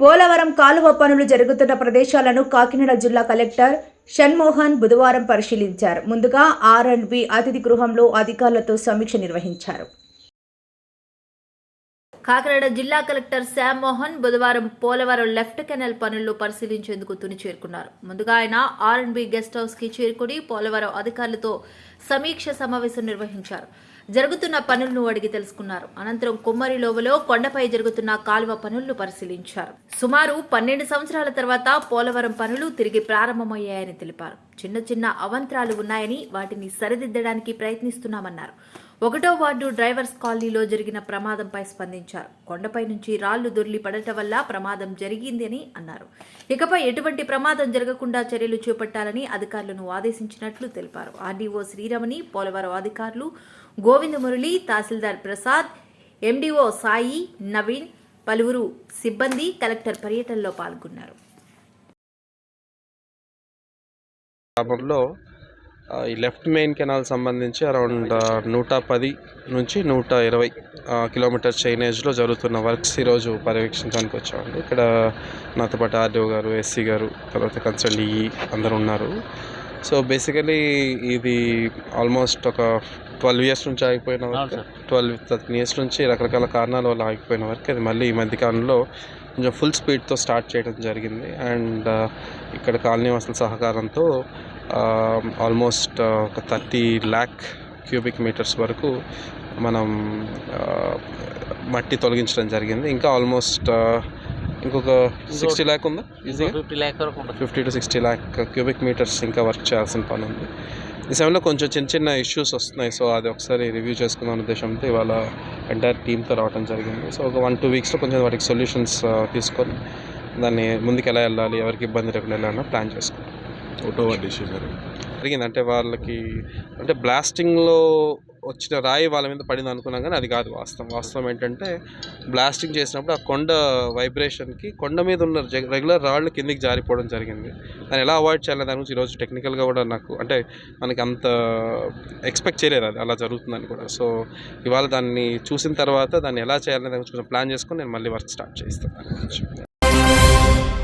పోలవరం కాలువ పనులు జరుగుతున్న ప్రదేశాలను కాకినాడ జిల్లా కలెక్టర్ షణ్మోహన్ బుధవారం పరిశీలించారు. ముందుగా ఆర్ అండ్ బి అతిథి గృహంలో అధికారులతో సమీక్ష నిర్వహించారు. కాకినాడ జిల్లా కలెక్టర్ శ్యామ్ మోహన్ బుధవారం పోలవరం లెఫ్ట్ కెనల్ పనులు పరిశీలించేందుకు తుని చేరుకున్నారు. ముందుగా ఆయన ఆర్ అండ్ బి గెస్ట్ హౌస్కి చేరుకుని పోలవరం అధికారులతో సమీక్ష సమావేశం నిర్వహించారు. జరుగుతున్న పనులను అడిగి తెలుసుకున్నారు. అనంతరం కుమ్మరి లోవలో కొండపై జరుగుతున్న కాలువ పనులను పరిశీలించారు. సుమారు పన్నెండు సంవత్సరాల తర్వాత పోలవరం పనులు తిరిగి ప్రారంభమయ్యాయని తెలిపారు. చిన్న చిన్న అవంతరాలు ఉన్నాయని వాటిని సరిదిద్దడానికి ప్రయత్నిస్తున్నామన్నారు. ఒకటో వార్డు డ్రైవర్స్ కాలనీలో జరిగిన ప్రమాదంపై స్పందించారు. కొండపై నుంచి రాళ్ళు దొర్లి పడటం వల్ల ప్రమాదం జరిగిందని అన్నారు. ఇకపై ఎటువంటి ప్రమాదం జరగకుండా చర్యలు చేపట్టాలని అధికారులను ఆదేశించినట్లు తెలిపారు. ఆర్డీఓ శ్రీరమణి పోలవరం అధికారులు గోవింద మురళి తహసీల్దార్ ప్రసాద్ ఎండీఓ సాయి నవీన్ పలువురు సిబ్బంది కలెక్టర్ పర్యటనలో పాల్గొన్నారు. గ్రామంలో ఈ లెఫ్ట్ మెయిన్ కెనాల్ సంబంధించి అరౌండ్ నూట పది నుంచి నూట ఇరవై కిలోమీటర్ చైనేజ్లో జరుగుతున్న వర్క్స్ ఈరోజు పర్యవేక్షించడానికి వచ్చామండి. ఇక్కడ నాతో పాటు ఆర్డీఓ గారు ఎస్సీ గారు తర్వాత కన్సల్ట్ ఈ అందరూ ఉన్నారు. సో బేసికలీ ఇది ఆల్మోస్ట్ ఒక ట్వెల్వ్ ఇయర్స్ నుంచి ఆగిపోయిన వర్క్. ట్వెల్వ్ థర్టీన్ ఇయర్స్ నుంచి రకరకాల కారణాల వల్ల ఆగిపోయిన వర్క్. అది మళ్ళీ ఈ మధ్యకాలంలో కొంచెం ఫుల్ స్పీడ్తో స్టార్ట్ చేయడం జరిగింది. అండ్ ఇక్కడ కాలనీ వాసుల సహకారంతో ఆల్మోస్ట్ ఒక థర్టీ ల్యాక్ క్యూబిక్ మీటర్స్ వరకు మనం ఆ, మట్టి తొలగించడం జరిగింది. ఇంకా ఆల్మోస్ట్ ఇంకొక సిక్స్టీ ల్యాక్ ఉందా? ఈజీగా ఫిఫ్టీ ల్యాక్ వరకు fifty to sixty lakh cubic metres ఇంకా వర్క్ చేయాల్సిన పని ఉంది. ఈ సమయంలో కొంచెం చిన్న చిన్న ఇష్యూస్ వస్తున్నాయి. సో అది ఒకసారి రివ్యూ చేసుకుందాం ఉద్దేశంతో ఇవాళ ఎంటైర్ టీమ్తో రావడం జరిగింది. సో ఒక వన్ టూ వీక్స్లో కొంచెం వాటికి సొల్యూషన్స్ తీసుకొని దాన్ని ముందుకు ఎలా వెళ్ళాలి ఎవరికి ఇబ్బంది లేకుండా వెళ్ళాలన్నా ప్లాన్ చేసుకుంటాం ఒకటో వార్డు ఇష్యూ సార్ జరిగింది. అంటే వాళ్ళకి అంటే బ్లాస్టింగ్లో వచ్చిన రాయి వాళ్ళ మీద పడింది అనుకున్నాం కానీ అది కాదు వాస్తవం. వాస్తవం ఏంటంటే బ్లాస్టింగ్ చేసినప్పుడు ఆ కొండ వైబ్రేషన్కి కొండ మీద ఉన్న రెగ్యులర్ రాళ్ళు కిందికి జారిపోవడం జరిగింది. దాన్ని ఎలా అవాయిడ్ చేయాలి దాని గురించి ఈరోజు టెక్నికల్గా కూడా నాకు అంటే మనకి అంత ఎక్స్పెక్ట్ చేయలేదు అది. అలా జరుగుతుందని కూడా. సో ఇవాళ దాన్ని చూసిన తర్వాత దాన్ని ఎలా చేయాలనే దాని గురించి కొంచెం ప్లాన్ చేసుకొని నేను మళ్ళీ వర్క్ స్టార్ట్ చేస్తాను